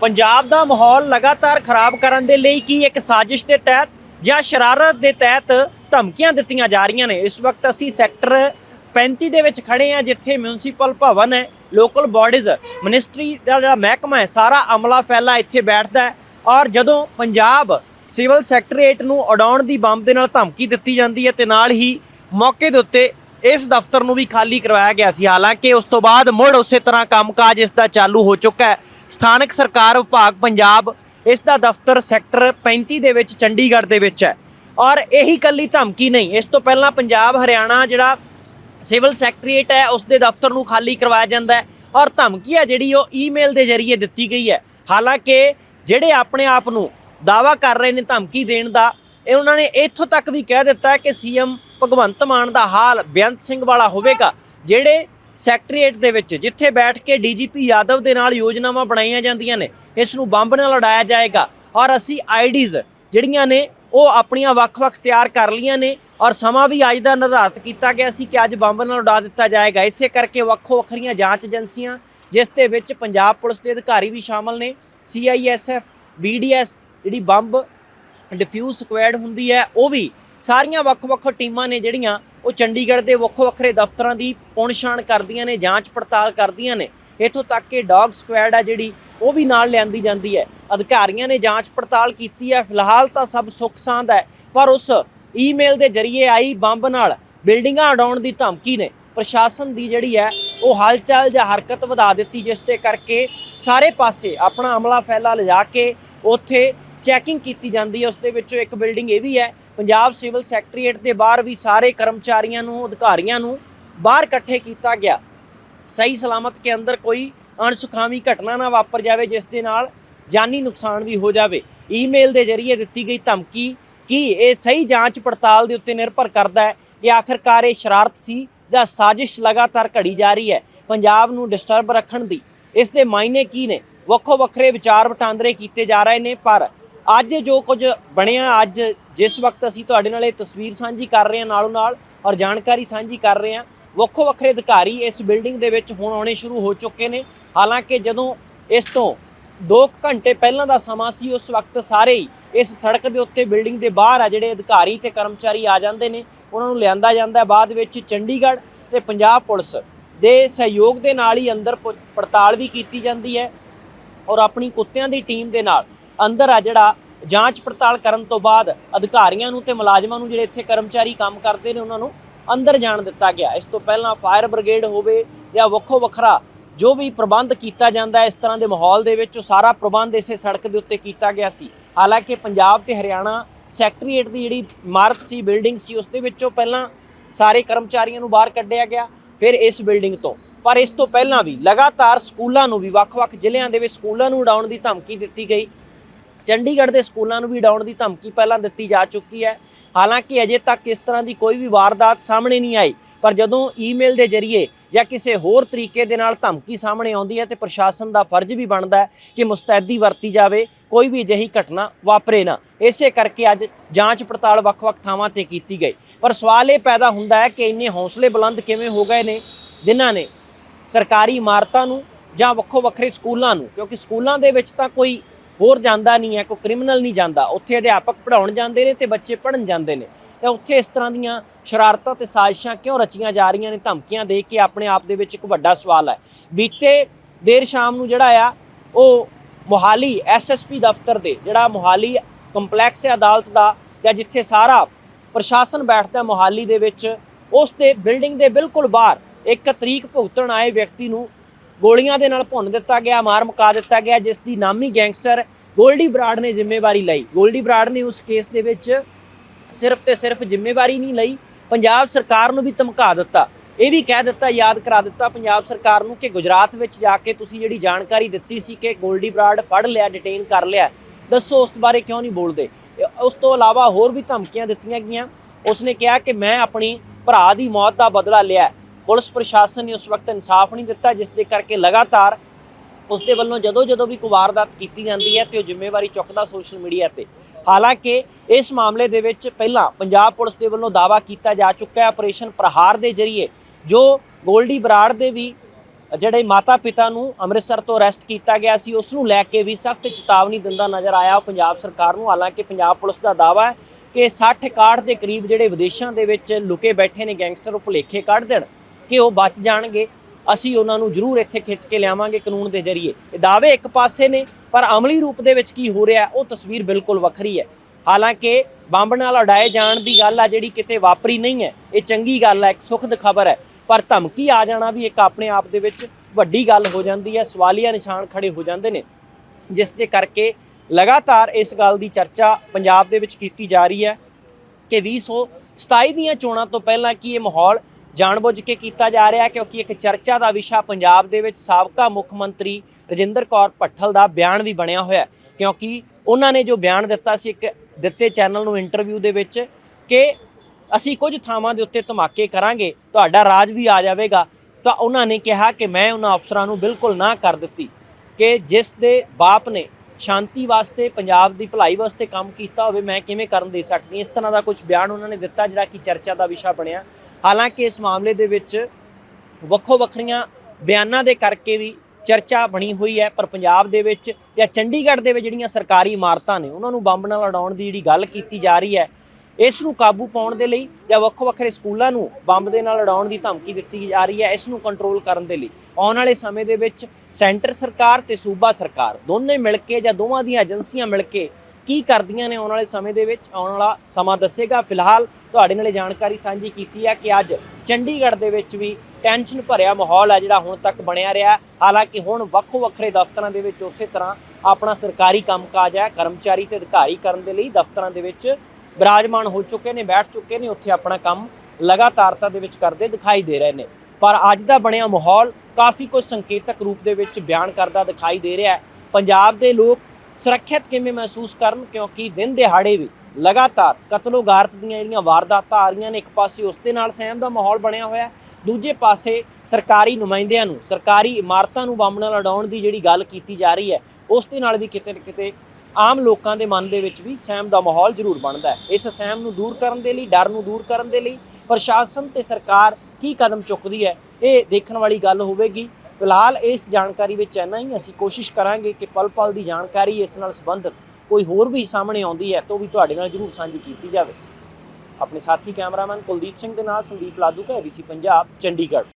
ਪੰਜਾਬ ਦਾ ਮਾਹੌਲ ਲਗਾਤਾਰ ਖਰਾਬ ਕਰਨ ਦੇ ਲਈ ਕੀ ਇੱਕ ਸਾਜ਼ਿਸ਼ ਦੇ ਤਹਿਤ ਜਾਂ ਸ਼ਰਾਰਤ ਦੇ ਤਹਿਤ ਧਮਕੀਆਂ ਦਿੱਤੀਆਂ ਜਾ ਰਹੀਆਂ ਨੇ? ਇਸ ਵਕਤ ਅਸੀਂ ਸੈਕਟਰ 35 ਦੇ ਵਿੱਚ ਖੜੇ ਹਾਂ, ਜਿੱਥੇ ਮਿਊਨਿਸਪਲ ਭਵਨ ਹੈ, ਲੋਕਲ ਬਾਡੀਜ਼, ਮਿਨਿਸਟਰੀ ਦਾ ਜਿਹੜਾ ਮਹਿਕਮਾ ਹੈ, ਸਾਰਾ ਅਮਲਾ ਫੈਲਾ ਇੱਥੇ ਬੈਠਦਾ ਹੈ ਔਰ ਜਦੋਂ ਪੰਜਾਬ ਸਿਵਲ ਸੈਕਟਰੀਏਟ ਨੂੰ ਉਡਾਉਣ ਦੀ ਬੰਬ ਦੇ ਨਾਲ ਧਮਕੀ ਦਿੱਤੀ ਜਾਂਦੀ ਹੈ ਤੇ ਨਾਲ ਹੀ ਮੌਕੇ ਦੇ ਉੱਤੇ ਇਸ ਦਫ਼ਤਰ ਨੂੰ ਵੀ ਖਾਲੀ ਕਰਵਾਇਆ ਗਿਆ ਸੀ। ਹਾਲਾਂਕਿ ਉਸ ਤੋਂ ਬਾਅਦ ਮੁੜ ਉਸੇ ਤਰ੍ਹਾਂ ਕੰਮਕਾਜ ਇਸ ਦਾ ਚਾਲੂ ਹੋ ਚੁੱਕਾ ਹੈ। ਸਥਾਨਕ ਸਰਕਾਰ ਵਿਭਾਗ ਪੰਜਾਬ ਇਸ ਦਾ ਦਫ਼ਤਰ ਸੈਕਟਰ 35 ਦੇ ਵਿੱਚ, ਚੰਡੀਗੜ੍ਹ ਦੇ ਵਿੱਚ ਹੈ। ਔਰ ਇਹੀ ਕੱਲੀ ਧਮਕੀ ਨਹੀਂ, ਇਸ ਤੋਂ ਪਹਿਲਾਂ ਪੰਜਾਬ ਹਰਿਆਣਾ ਜਿਹੜਾ ਸਿਵਲ ਸੈਕਟਰੀਏਟ ਹੈ, ਉਸ ਦੇ ਦਫ਼ਤਰ ਨੂੰ ਖਾਲੀ ਕਰਵਾਇਆ ਜਾਂਦਾ ਹੈ ਔਰ ਧਮਕੀ ਹੈ ਜਿਹੜੀ ਉਹ ਈਮੇਲ ਦੇ ਜ਼ਰੀਏ ਦਿੱਤੀ ਗਈ ਹੈ। ਹਾਲਾਂਕਿ ਜਿਹੜੇ ਆਪਣੇ ਆਪ ਨੂੰ ਦਾਵਾ ਕਰ ਰਹੇ ਨੇ ਧਮਕੀ ਦੇਣ ਦਾ, ਇਹ ਉਹਨਾਂ ਨੇ ਇੱਥੋਂ ਤੱਕ ਵੀ ਕਹਿ ਦਿੱਤਾ ਹੈ ਕਿ ਸੀਐਮ ਭਗਵੰਤ ਮਾਨ ਦਾ ਹਾਲ ਬੇਅੰਤ ਸਿੰਘ ਵਾਲਾ ਹੋਵੇਗਾ, ਜਿਹੜੇ ਸੈਕਟਰੀਏਟ ਦੇ ਵਿੱਚ, ਜਿੱਥੇ ਬੈਠ ਕੇ ਡੀਜੀਪੀ ਯਾਦਵ ਦੇ ਨਾਲ ਯੋਜਨਾਵਾਂ ਬਣਾਈਆਂ ਜਾਂਦੀਆਂ ਨੇ, ਇਸ ਨੂੰ ਬੰਬ ਨਾਲ ਉਡਾਇਆ ਜਾਏਗਾ ਔਰ ਅਸੀਂ ਆਈਡੀਜ਼ ਜਿਹੜੀਆਂ ਨੇ, ਉਹ ਆਪਣੀਆਂ ਵੱਖ-ਵੱਖ ਤਿਆਰ ਕਰ ਲਈਆਂ ਨੇ ਔਰ ਸਮਾਂ ਵੀ ਅੱਜ ਦਾ ਨਿਰਧਾਰਤ ਕੀਤਾ ਗਿਆ ਸੀ ਕਿ ਅੱਜ ਬੰਬ ਨਾਲ ਉਡਾ ਦਿੱਤਾ ਜਾਏਗਾ। ਇਸੇ ਕਰਕੇ ਵੱਖੋ ਵੱਖਰੀਆਂ ਜਾਂਚ ਏਜੰਸੀਆਂ, ਜਿਸ ਦੇ ਵਿੱਚ ਪੰਜਾਬ ਪੁਲਿਸ ਦੇ ਅਧਿਕਾਰੀ ਵੀ ਸ਼ਾਮਲ ਨੇ ਸੀਆਈਐਸਐਫ ਬੀਡੀਐਸ ਜਿਹੜੀ ਬੰਬ ਡਿਫਿਊਜ਼ ਸਕੁਐਡ ਹੁੰਦੀ ਹੈ, ਉਹ ਵੀ ਸਾਰੀਆਂ ਵੱਖ-ਵੱਖ ਟੀਮਾਂ ਨੇ ਜਿਹੜੀਆਂ ਉਹ ਚੰਡੀਗੜ੍ਹ ਦੇ ਵੱਖੋ ਵੱਖਰੇ ਦਫ਼ਤਰਾਂ ਦੀ ਪੁਣਛਾਣ ਕਰਦੀਆਂ ਨੇ, ਜਾਂਚ ਪੜਤਾਲ ਕਰਦੀਆਂ ਨੇ। ਇੱਥੋਂ ਤੱਕ ਕਿ ਡੌਗ ਸਕੁਐਡ ਆ ਜਿਹੜੀ, ਉਹ ਵੀ ਨਾਲ ਲਿਆਂਦੀ ਜਾਂਦੀ ਹੈ। ਅਧਿਕਾਰੀਆਂ ਨੇ ਜਾਂਚ ਪੜਤਾਲ ਕੀਤੀ ਹੈ। ਫਿਲਹਾਲ ਤਾਂ ਸਭ ਸੁੱਖ ਸਾਂਦ ਹੈ। ਪਰ ਉਸ ਈਮੇਲ ਦੇ ਜ਼ਰੀਏ ਆਈ ਬੰਬ ਨਾਲ ਬਿਲਡਿੰਗਾਂ ਉਡਾਉਣ ਦੀ ਧਮਕੀ ਨੇ। ਪ੍ਰਸ਼ਾਸਨ ਦੀ ਜਿਹੜੀ ਹੈ, ਉਹ ਹਲਚਲ ਜਾਂ ਹਰਕਤ ਵਧਾ ਦਿੱਤੀ, ਜਿਸ ਤੇ ਕਰਕੇ ਸਾਰੇ ਪਾਸੇ ਆਪਣਾ ਅਮਲਾ ਫੈਲਾ ਲਿਜਾ ਕੇ ਉੱਥੇ ਚੈਕਿੰਗ ਕੀਤੀ ਜਾਂਦੀ ਹੈ। ਉਸ ਦੇ ਵਿੱਚੋਂ ਇੱਕ ਬਿਲਡਿੰਗ ਇਹ ਵੀ ਹੈ ਪੰਜਾਬ ਸਿਵਲ ਸੈਕਟਰੀਏਟ ਦੇ ਬਾਹਰ ਵੀ ਸਾਰੇ ਕਰਮਚਾਰੀਆਂ ਨੂੰ, ਅਧਿਕਾਰੀਆਂ ਨੂੰ ਬਾਹਰ ਇਕੱਠੇ ਕੀਤਾ ਗਿਆ। ਸਹੀ ਸਲਾਮਤ ਕੇ ਅੰਦਰ ਕੋਈ ਅਣਸੁਖਾਵੀ ਘਟਨਾ ਨਾ ਵਾਪਰ ਜਾਵੇ, ਜਿਸ ਦੇ ਨਾਲ ਜਾਨੀ ਨੁਕਸਾਨ ਵੀ ਹੋ ਜਾਵੇ। ਈਮੇਲ ਦੇ ਜ਼ਰੀਏ ਦਿੱਤੀ ਗਈ ਧਮਕੀ ਕੀ ਇਹ ਸਹੀ ਜਾਂਚ ਪੜਤਾਲ ਦੇ ਉੱਤੇ ਨਿਰਭਰ ਕਰਦਾ ਹੈ ਕਿ ਆਖਰਕਾਰ ਇਹ ਸ਼ਰਾਰਤ ਸੀ ਜਾਂ ਸਾਜ਼ਿਸ਼ ਲਗਾਤਾਰ ਘੜੀ ਜਾ ਰਹੀ ਹੈ? ਪੰਜਾਬ ਨੂੰ ਡਿਸਟਰਬ ਰੱਖਣ ਦੀ ਇਸ ਦੇ ਮਾਇਨੇ ਕੀ ਨੇ? ਵੱਖੋ ਵੱਖਰੇ ਵਿਚਾਰ ਵਟਾਂਦਰੇ ਕੀਤੇ ਜਾ ਰਹੇ ਨੇ, ਪਰ ਅੱਜ ਜੋ ਕੁਝ ਬਣਿਆ, ਅੱਜ ਜਿਸ ਵਕਤ ਅਸੀਂ ਤੁਹਾਡੇ ਨਾਲ ਇਹ ਤਸਵੀਰ ਸਾਂਝੀ ਕਰ ਰਹੇ ਹਾਂ ਨਾਲੋਂ ਨਾਲ ਔਰ ਜਾਣਕਾਰੀ ਸਾਂਝੀ ਕਰ ਰਹੇ ਹਾਂ, ਵੱਖੋ ਵੱਖਰੇ ਅਧਿਕਾਰੀ ਇਸ ਬਿਲਡਿੰਗ ਦੇ ਵਿੱਚ ਹੁਣ ਆਉਣੇ ਸ਼ੁਰੂ ਹੋ ਚੁੱਕੇ ਨੇ। ਹਾਲਾਂਕਿ ਜਦੋਂ ਇਸ ਤੋਂ 2 ਘੰਟੇ ਪਹਿਲਾਂ ਦਾ ਸਮਾਂ ਸੀ, ਉਸ ਵਕਤ ਸਾਰੇ ਹੀ ਇਸ ਸੜਕ ਦੇ ਉੱਤੇ ਬਿਲਡਿੰਗ ਦੇ ਬਾਹਰ ਆ ਜਿਹੜੇ ਅਧਿਕਾਰੀ ਤੇ ਕਰਮਚਾਰੀ ਆ ਜਾਂਦੇ ਨੇ, ਉਹਨਾਂ ਨੂੰ ਲਿਆਂਦਾ ਜਾਂਦਾ ਬਾਅਦ ਵਿੱਚ ਚੰਡੀਗੜ੍ਹ ਤੇ ਪੰਜਾਬ ਪੁਲਿਸ ਦੇ ਸਹਿਯੋਗ ਦੇ ਨਾਲ ਹੀ ਅੰਦਰ ਪ- ਪੜਤਾਲ ਵੀ ਕੀਤੀ ਜਾਂਦੀ ਹੈ ਔਰ ਆਪਣੀ ਕੁੱਤਿਆਂ ਦੀ ਟੀਮ ਦੇ ਨਾਲ ਅੰਦਰ ਆ ਜਿਹੜਾ ਜਾਂਚ ਪੜਤਾਲ ਕਰਨ ਤੋਂ ਬਾਅਦ ਅਧਿਕਾਰੀਆਂ ਨੂੰ ਤੇ ਮੁਲਾਜ਼ਮਾਂ ਨੂੰ ਜਿਹੜੇ ਇੱਥੇ ਕਰਮਚਾਰੀ ਕੰਮ ਕਰਦੇ ਨੇ, ਉਹਨਾਂ ਨੂੰ ਅੰਦਰ ਜਾਣ ਦਿੱਤਾ ਗਿਆ। ਇਸ ਤੋਂ ਪਹਿਲਾਂ ਫਾਇਰ ਬ੍ਰਿਗੇਡ ਹੋਵੇ ਜਾਂ ਵੱਖੋ ਵੱਖਰਾ ਜੋ ਵੀ ਪ੍ਰਬੰਧ ਕੀਤਾ ਜਾਂਦਾ, ਇਸ ਤਰ੍ਹਾਂ ਦੇ ਮਾਹੌਲ ਦੇ ਵਿੱਚ ਉਹ ਸਾਰਾ ਪ੍ਰਬੰਧ ਇਸੇ ਸੜਕ ਦੇ ਉੱਤੇ ਕੀਤਾ ਗਿਆ ਸੀ। ਹਾਲਾਂਕਿ ਪੰਜਾਬ ਤੇ ਹਰਿਆਣਾ ਸੈਕਟਰੀਏਟ ਦੀ ਜਿਹੜੀ ਇਮਾਰਤ ਸੀ, ਬਿਲਡਿੰਗ ਸੀ, ਉਸ ਦੇ ਵਿੱਚੋਂ ਪਹਿਲਾਂ ਸਾਰੇ ਕਰਮਚਾਰੀਆਂ ਨੂੰ ਬਾਹਰ ਕੱਢਿਆ ਗਿਆ, ਫਿਰ ਇਸ ਬਿਲਡਿੰਗ ਤੋਂ। ਪਰ ਇਸ ਤੋਂ ਪਹਿਲਾਂ ਵੀ ਲਗਾਤਾਰ ਸਕੂਲਾਂ ਨੂੰ ਵੀ ਵੱਖ-ਵੱਖ ਜ਼ਿਲ੍ਹਿਆਂ ਦੇ ਵਿੱਚ ਸਕੂਲਾਂ ਨੂੰ ਉਡਾਉਣ ਦੀ ਧਮਕੀ ਦਿੱਤੀ ਗਈ। ਚੰਡੀਗੜ੍ਹ ਦੇ ਸਕੂਲਾਂ ਨੂੰ ਵੀ ਉਡਾਉਣ ਦੀ ਧਮਕੀ ਪਹਿਲਾਂ ਦਿੱਤੀ ਜਾ ਚੁੱਕੀ ਹੈ। ਹਾਲਾਂਕਿ ਅਜੇ ਤੱਕ ਇਸ ਤਰ੍ਹਾਂ ਦੀ ਕੋਈ ਵੀ ਵਾਰਦਾਤ ਸਾਹਮਣੇ ਨਹੀਂ ਆਈ, ਪਰ ਜਦੋਂ ਈਮੇਲ ਦੇ ਜ਼ਰੀਏ ਜਾਂ ਕਿਸੇ ਹੋਰ ਤਰੀਕੇ ਦੇ ਨਾਲ ਧਮਕੀ ਸਾਹਮਣੇ ਆਉਂਦੀ ਹੈ ਤੇ ਪ੍ਰਸ਼ਾਸਨ ਦਾ ਫਰਜ਼ ਵੀ ਬਣਦਾ ਹੈ ਕਿ ਮੁਸਤੈਦੀ ਵਰਤੀ ਜਾਵੇ, ਕੋਈ ਵੀ ਅਜਿਹੀ ਘਟਨਾ ਵਾਪਰੇ ਨਾ। ਇਸੇ ਕਰਕੇ ਅੱਜ ਜਾਂਚ ਪੜਤਾਲ ਵੱਖ-ਵੱਖ ਥਾਵਾਂ ਤੇ ਕੀਤੀ ਗਈ। ਪਰ ਸਵਾਲ ਇਹ ਪੈਦਾ ਹੁੰਦਾ ਹੈ ਕਿ ਇੰਨੇ ਹੌਸਲੇ ਬੁਲੰਦ ਕਿਵੇਂ ਹੋ ਗਏ ਨੇ, ਜਿਨ੍ਹਾਂ ਨੇ ਸਰਕਾਰੀ ਇਮਾਰਤਾਂ ਨੂੰ ਜਾਂ ਵੱਖੋ ਵੱਖਰੇ ਸਕੂਲਾਂ ਨੂੰ, ਕਿਉਂਕਿ ਸਕੂਲਾਂ ਦੇ ਵਿੱਚ ਤਾਂ ਕੋਈ ਹੋਰ ਜਾਂਦਾ ਨਹੀਂ ਹੈ, ਕੋਈ ਕ੍ਰਿਮੀਨਲ ਨਹੀਂ ਜਾਂਦਾ। ਉੱਥੇ ਅਧਿਆਪਕ ਪੜਾਉਣ ਜਾਂਦੇ ਨੇ ਤੇ ਬੱਚੇ ਪੜਨ ਜਾਂਦੇ ਨੇ। ਤਾਂ ਉੱਥੇ ਇਸ ਤਰ੍ਹਾਂ ਦੀਆਂ ਸ਼ਰਾਰਤਾਂ ਤੇ ਸਾਜ਼ਿਸ਼ਾਂ ਕਿਉਂ ਰਚੀਆਂ ਜਾ ਰਹੀਆਂ ਨੇ? ਧਮਕੀਆਂ ਦੇ ਕੇ ਆਪਣੇ ਆਪ ਦੇ ਵਿੱਚ ਇੱਕ ਵੱਡਾ ਸਵਾਲ ਹੈ। ਬੀਤੇ ਦੇਰ ਸ਼ਾਮ ਨੂੰ ਜਿਹੜਾ ਆ, ਉਹ ਮੋਹਾਲੀ ਐਸਐਸਪੀ ਦਫ਼ਤਰ ਦੇ ਜਿਹੜਾ ਮੋਹਾਲੀ ਕੰਪਲੈਕਸ ਹੈ, ਅਦਾਲਤ ਦਾ, ਜਾਂ ਜਿੱਥੇ ਸਾਰਾ ਪ੍ਰਸ਼ਾਸਨ ਬੈਠਦਾ ਹੈ ਮੋਹਾਲੀ ਦੇ ਵਿੱਚ, ਉਸ 'ਤੇ ਬਿਲਡਿੰਗ ਦੇ ਬਿਲਕੁਲ ਬਾਹਰ ਇੱਕ ਤਰੀਕ ਭੁਗਤਣ ਆਏ ਵਿਅਕਤੀ ਨੂੰ ਗੋਲੀਆਂ ਦੇ ਨਾਲ ਭੁੰਨ ਦਿੱਤਾ ਗਿਆ, ਮਾਰ ਮੁਕਾ ਦਿੱਤਾ ਗਿਆ, ਜਿਸ ਦੀ ਨਾਮੀ ਗੈਂਗਸਟਰ ਗੋਲਡੀ ਬਰਾੜ ਨੇ ਜ਼ਿੰਮੇਵਾਰੀ ਲਈ। ਗੋਲਡੀ ਬਰਾੜ ਨੇ ਉਸ ਕੇਸ ਦੇ ਵਿੱਚ ਸਿਰਫ ਤੇ ਸਿਰਫ ਜ਼ਿੰਮੇਵਾਰੀ ਨਹੀਂ ਲਈ, ਪੰਜਾਬ ਸਰਕਾਰ ਨੂੰ ਵੀ ਧਮਕਾ ਦਿੱਤਾ। ਇਹ ਵੀ ਕਹਿ ਦਿੱਤਾ, ਯਾਦ ਕਰਾ ਦਿੱਤਾ ਪੰਜਾਬ ਸਰਕਾਰ ਨੂੰ ਕਿ ਗੁਜਰਾਤ ਵਿੱਚ ਜਾ ਕੇ ਤੁਸੀਂ ਜਿਹੜੀ ਜਾਣਕਾਰੀ ਦਿੱਤੀ ਸੀ ਕਿ ਗੋਲਡੀ ਬਰਾੜ ਫੜ ਲਿਆ ਡਿਟੇਨ ਕਰ ਲਿਆ, ਦੱਸੋ ਉਸ ਬਾਰੇ ਕਿਉਂ ਨਹੀਂ ਬੋਲਦੇ? ਉਸ ਤੋਂ ਇਲਾਵਾ ਹੋਰ ਵੀ ਧਮਕੀਆਂ ਦਿੱਤੀਆਂ ਗਈਆਂ। ਉਸਨੇ ਕਿਹਾ ਕਿ ਮੈਂ ਆਪਣੀ ਭਰਾ ਦੀ ਮੌਤ ਦਾ ਬਦਲਾ ਲਿਆ ਪੁਲਿਸ ਪ੍ਰਸ਼ਾਸਨ ਨੇ ਉਸ ਵਕਤ ਇਨਸਾਫ ਨਹੀਂ ਦਿੱਤਾ, ਜਿਸ ਦੇ ਕਰਕੇ ਲਗਾਤਾਰ ਉਸ ਦੇ ਵੱਲੋਂ ਜਦੋਂ ਜਦੋਂ ਵੀ ਕੋਈ ਵਾਰਦਾਤ ਕੀਤੀ ਜਾਂਦੀ ਹੈ ਤੇ ਉਹ ਜ਼ਿੰਮੇਵਾਰੀ ਚੁੱਕਦਾ ਸੋਸ਼ਲ ਮੀਡੀਆ ਤੇ। ਹਾਲਾਂਕਿ ਇਸ ਮਾਮਲੇ ਦੇ ਵਿੱਚ ਪਹਿਲਾਂ ਪੰਜਾਬ ਪੁਲਿਸ ਦੇ ਵੱਲੋਂ ਦਾਵਾ ਕੀਤਾ ਜਾ ਚੁੱਕਾ ਹੈ ਆਪਰੇਸ਼ਨ ਪ੍ਰਹਾਰ ਦੇ ਜ਼ਰੀਏ, ਜੋ ਗੋਲਡੀ ਬਰਾੜ ਦੇ ਵੀ ਜਿਹੜੇ ਮਾਤਾ ਪਿਤਾ ਨੂੰ ਅੰਮ੍ਰਿਤਸਰ ਤੋਂ ਅਰੈਸਟ ਕੀਤਾ ਗਿਆ ਸੀ, ਉਸ ਨੂੰ ਲੈ ਕੇ ਵੀ ਸਖਤ ਚੇਤਾਵਨੀ ਦਿੰਦਾ ਨਜ਼ਰ ਆਇਆ। ਪੰਜਾਬ ਸਰਕਾਰ ਨੂੰ, ਹਾਲਾਂਕਿ ਪੰਜਾਬ ਪੁਲਿਸ ਦਾ ਦਾਅਵਾ ਹੈ ਕਿ 60 61 ਦੇ ਕਰੀਬ ਜਿਹੜੇ ਵਿਦੇਸ਼ਾਂ ਦੇ ਵਿੱਚ ਲੁਕੇ ਬੈਠੇ ਨੇ, ਗੈਂਗਸਟਰ, ਉਹ ਭੁਲੇਖੇ ਕੱਢ ਦੇਣ। ਕਿ ਉਹ ਬਚ ਜਾਣਗੇ, ਅਸੀਂ ਉਹਨਾਂ ਨੂੰ ਜ਼ਰੂਰ ਇੱਥੇ ਖਿੱਚ ਕੇ ਲਿਆਵਾਂਗੇ ਕਾਨੂੰਨ ਦੇ ਜ਼ਰੀਏ। ਇਹ ਦਾਅਵੇ ਇੱਕ ਪਾਸੇ ਨੇ, ਪਰ ਅਮਲੀ ਰੂਪ ਦੇ ਵਿੱਚ ਕੀ ਹੋ ਰਿਹਾ, ਉਹ ਤਸਵੀਰ ਬਿਲਕੁਲ ਵੱਖਰੀ ਹੈ। ਹਾਲਾਂਕਿ ਬੰਬ ਨਾਲ ਉਡਾਏ ਜਾਣ ਦੀ ਗੱਲ ਆ ਜਿਹੜੀ ਕਿਤੇ ਵਾਪਰੀ ਨਹੀਂ ਹੈ, ਇਹ ਚੰਗੀ ਗੱਲ ਹੈ, ਇੱਕ ਸੁਖਦ ਖਬਰ ਹੈ। ਪਰ ਧਮਕੀ ਆ ਜਾਣਾ ਵੀ ਇੱਕ ਆਪਣੇ ਆਪ ਦੇ ਵਿੱਚ ਵੱਡੀ ਗੱਲ ਹੋ ਜਾਂਦੀ ਹੈ, ਸਵਾਲੀਆ ਨਿਸ਼ਾਨ ਖੜੇ ਹੋ ਜਾਂਦੇ ਨੇ। ਜਿਸ ਦੇ ਕਰਕੇ ਲਗਾਤਾਰ ਇਸ ਗੱਲ ਦੀ ਚਰਚਾ ਪੰਜਾਬ ਦੇ ਵਿੱਚ ਕੀਤੀ ਜਾ ਰਹੀ ਹੈ ਕਿ 2027 ਦੀਆਂ ਚੋਣਾਂ ਤੋਂ ਪਹਿਲਾਂ ਕੀ ਇਹ ਮਾਹੌਲ ਜਾਣਬੁੱਝ ਕੇ ਕੀਤਾ ਜਾ ਰਿਹਾ ਕਿਉਂਕਿ ਇੱਕ ਚਰਚਾ ਦਾ ਵਿਸ਼ਾ ਪੰਜਾਬ ਦੇ ਵਿੱਚ ਸਾਬਕਾ ਮੁੱਖ ਮੰਤਰੀ ਰਜਿੰਦਰ ਕੌਰ ਭੱਠਲ ਦਾ ਬਿਆਨ ਵੀ ਬਣਿਆ ਹੋਇਆ ਕਿਉਂਕਿ ਉਹਨਾਂ ਨੇ ਜੋ ਬਿਆਨ ਦਿੱਤਾ ਸੀ ਇੱਕ ਦਿੱਤੇ ਚੈਨਲ ਨੂੰ ਇੰਟਰਵਿਊ ਦੇ ਵਿੱਚ ਕਿ ਅਸੀਂ ਕੁਝ ਥਾਵਾਂ ਦੇ ਉੱਤੇ ਧਮਾਕੇ ਕਰਾਂਗੇ, ਤੁਹਾਡਾ ਰਾਜ ਵੀ ਆ ਜਾਵੇਗਾ। ਤਾਂ ਉਹਨਾਂ ਨੇ ਕਿਹਾ ਕਿ ਮੈਂ ਉਹਨਾਂ ਅਫਸਰਾਂ ਨੂੰ ਬਿਲਕੁਲ ਨਾ ਕਰ ਦਿੱਤੀ ਕਿ ਜਿਸ ਦੇ ਬਾਪ ਨੇ ਸ਼ਾਂਤੀ ਵਾਸਤੇ, ਪੰਜਾਬ ਦੀ ਭਲਾਈ ਵਾਸਤੇ ਕੰਮ ਕੀਤਾ ਹੋਵੇ, ਮੈਂ ਕਿਵੇਂ ਕਰਨ ਦੇ ਸਕਦੀ ਇਸ ਤਰ੍ਹਾਂ ਦਾ ਕੁਝ ਬਿਆਨ ਉਹਨਾਂ ਨੇ ਦਿੱਤਾ ਜਿਹੜਾ ਕਿ ਚਰਚਾ ਦਾ ਵਿਸ਼ਾ ਬਣਿਆ। ਹਾਲਾਂਕਿ ਇਸ ਮਾਮਲੇ ਦੇ ਵਿੱਚ ਵੱਖੋ ਵੱਖਰੀਆਂ ਬਿਆਨਾਂ ਦੇ ਕਰਕੇ ਵੀ ਚਰਚਾ ਬਣੀ ਹੋਈ ਹੈ, ਪਰ ਪੰਜਾਬ ਦੇ ਵਿੱਚ ਜਾਂ ਚੰਡੀਗੜ੍ਹ ਦੇ ਵਿੱਚ ਜਿਹੜੀਆਂ ਸਰਕਾਰੀ ਇਮਾਰਤਾਂ ਨੇ, ਉਹਨਾਂ ਨੂੰ ਬੰਬ ਨਾਲ ਉਡਾਉਣ ਦੀ ਜਿਹੜੀ ਗੱਲ ਕੀਤੀ ਜਾ ਰਹੀ ਹੈ ਇਸ ਨੂੰ ਕਾਬੂ ਪਾਉਣ ਦੇ ਲਈ ਜਾਂ ਵੱਖੋ ਵੱਖਰੇ ਸਕੂਲਾਂ ਨੂੰ ਬੰਬ ਦੇ ਨਾਲ ਉਡਾਉਣ ਦੀ ਧਮਕੀ ਦਿੱਤੀ ਜਾ ਰਹੀ ਹੈ, ਇਸ ਨੂੰ ਕੰਟਰੋਲ ਕਰਨ ਦੇ ਲਈ। ਆਉਣ ਵਾਲੇ ਸਮੇਂ ਦੇ ਵਿੱਚ ਸੈਂਟਰ ਸਰਕਾਰ ਤੇ ਸੂਬਾ ਸਰਕਾਰ ਦੋਨੇ ਮਿਲ ਕੇ ਜਾਂ ਦੋਵਾਂ ਦੀਆਂ ਏਜੰਸੀਆਂ ਮਿਲ ਕੇ ਕੀ ਕਰਦੀਆਂ ਨੇ ਆਉਣ ਵਾਲੇ ਸਮੇਂ ਦੇ ਵਿੱਚ, ਆਉਣ ਵਾਲਾ ਸਮਾਂ ਦੱਸੇਗਾ। ਫਿਲਹਾਲ ਤੁਹਾਡੇ ਨਾਲ ਇਹ ਜਾਣਕਾਰੀ ਸਾਂਝੀ ਕੀਤੀ ਹੈ ਕਿ ਅੱਜ ਚੰਡੀਗੜ੍ਹ ਦੇ ਵਿੱਚ ਵੀ ਟੈਨਸ਼ਨ ਭਰਿਆ ਮਾਹੌਲ ਹੈ, ਜਿਹੜਾ ਹੁਣ ਤੱਕ ਬਣਿਆ ਰਿਹਾ। ਹਾਲਾਂਕਿ ਹੁਣ ਵੱਖੋ ਵੱਖਰੇ ਦਫ਼ਤਰਾਂ ਦੇ ਵਿੱਚ ਉਸੇ ਤਰ੍ਹਾਂ ਆਪਣਾ ਸਰਕਾਰੀ ਕੰਮਕਾਜ ਹੈ, ਕਰਮਚਾਰੀ ਤੇ ਅਧਿਕਾਰੀ ਕਰਨ ਦੇ ਲਈ ਦਫ਼ਤਰਾਂ ਦੇ ਵਿੱਚ ਬਿਰਾਜਮਾਨ ਹੋ ਚੁੱਕੇ ਨੇ, ਬੈਠ ਚੁੱਕੇ ਨੇ, ਉੱਥੇ ਆਪਣਾ ਕੰਮ ਲਗਾਤਾਰਤਾ ਦੇ ਵਿੱਚ ਕਰਦੇ ਦਿਖਾਈ ਦੇ ਰਹੇ ਨੇ। ਪਰ ਅੱਜ ਦਾ ਬਣਿਆ ਮਾਹੌਲ ਕਾਫੀ ਕੁਝ ਸੰਕੇਤਕ ਰੂਪ ਦੇ ਵਿੱਚ ਬਿਆਨ ਕਰਦਾ ਦਿਖਾਈ ਦੇ ਰਿਹਾ ਹੈ। ਪੰਜਾਬ ਦੇ ਲੋਕ ਸੁਰੱਖਿਅਤ ਕਿਵੇਂ ਮਹਿਸੂਸ ਕਰਨ? ਕਿਉਂਕਿ ਦਿਨ ਦਿਹਾੜੇ ਵੀ ਲਗਾਤਾਰ ਕਤਲੋਗਾਰਤ ਦੀਆਂ ਜਿਹੜੀਆਂ ਵਾਰਦਾਤਾਂ ਆ ਰਹੀਆਂ ਨੇ, ਇੱਕ ਪਾਸੇ ਉਸ ਦੇ ਨਾਲ ਸਹਿਮ ਦਾ ਮਾਹੌਲ ਬਣਿਆ ਹੋਇਆ ਹੈ, ਦੂਜੇ ਪਾਸੇ ਸਰਕਾਰੀ ਨੁਮਾਇੰਦਿਆਂ ਨੂੰ, ਸਰਕਾਰੀ ਇਮਾਰਤਾਂ ਨੂੰ ਬੰਬ ਨਾਲ ਉਡਾਉਣ ਦੀ ਜਿਹੜੀ ਗੱਲ ਕੀਤੀ ਜਾ ਰਹੀ ਹੈ, ਉਸ ਦੇ ਨਾਲ ਵੀ ਕਿਤੇ ਨਾ ਕਿਤੇ ਆਮ ਲੋਕਾਂ ਦੇ ਮਨ ਦੇ ਵਿੱਚ ਵੀ ਸਹਿਮ ਦਾ ਮਾਹੌਲ ਜ਼ਰੂਰ ਬਣਦਾ ਹੈ। ਇਸ ਸਹਿਮ ਨੂੰ ਦੂਰ ਕਰਨ ਦੇ ਲਈ, ਡਰ ਨੂੰ ਦੂਰ ਕਰਨ ਦੇ ਲਈ ਪ੍ਰਸ਼ਾਸਨ ਤੇ ਸਰਕਾਰ ਕੀ ਕਦਮ ਚੁੱਕਦੀ ਹੈ, ਇਹ ਦੇਖਣ ਵਾਲੀ ਗੱਲ ਹੋਵੇਗੀ। ਫਿਲਹਾਲ ਇਸ ਜਾਣਕਾਰੀ ਵਿੱਚ ਇੰਨਾ ਹੀ। ਅਸੀਂ ਕੋਸ਼ਿਸ਼ ਕਰਾਂਗੇ ਕਿ ਪਲ ਪਲ ਦੀ ਜਾਣਕਾਰੀ ਇਸ ਨਾਲ ਸੰਬੰਧਿਤ ਕੋਈ ਹੋਰ ਵੀ ਸਾਹਮਣੇ ਆਉਂਦੀ ਹੈ, ਤਾਂ ਉਹ ਵੀ ਤੁਹਾਡੇ ਨਾਲ ਜ਼ਰੂਰ ਸਾਂਝੀ ਕੀਤੀ ਜਾਵੇ। ਆਪਣੇ ਸਾਥੀ ਕੈਮਰਾਮੈਨ ਕੁਲਦੀਪ ਸਿੰਘ ਦੇ ਨਾਲ ਸੰਦੀਪ ਲਾਦੂ ਕਾ ABC ਪੰਜਾਬ, ਚੰਡੀਗੜ੍ਹ।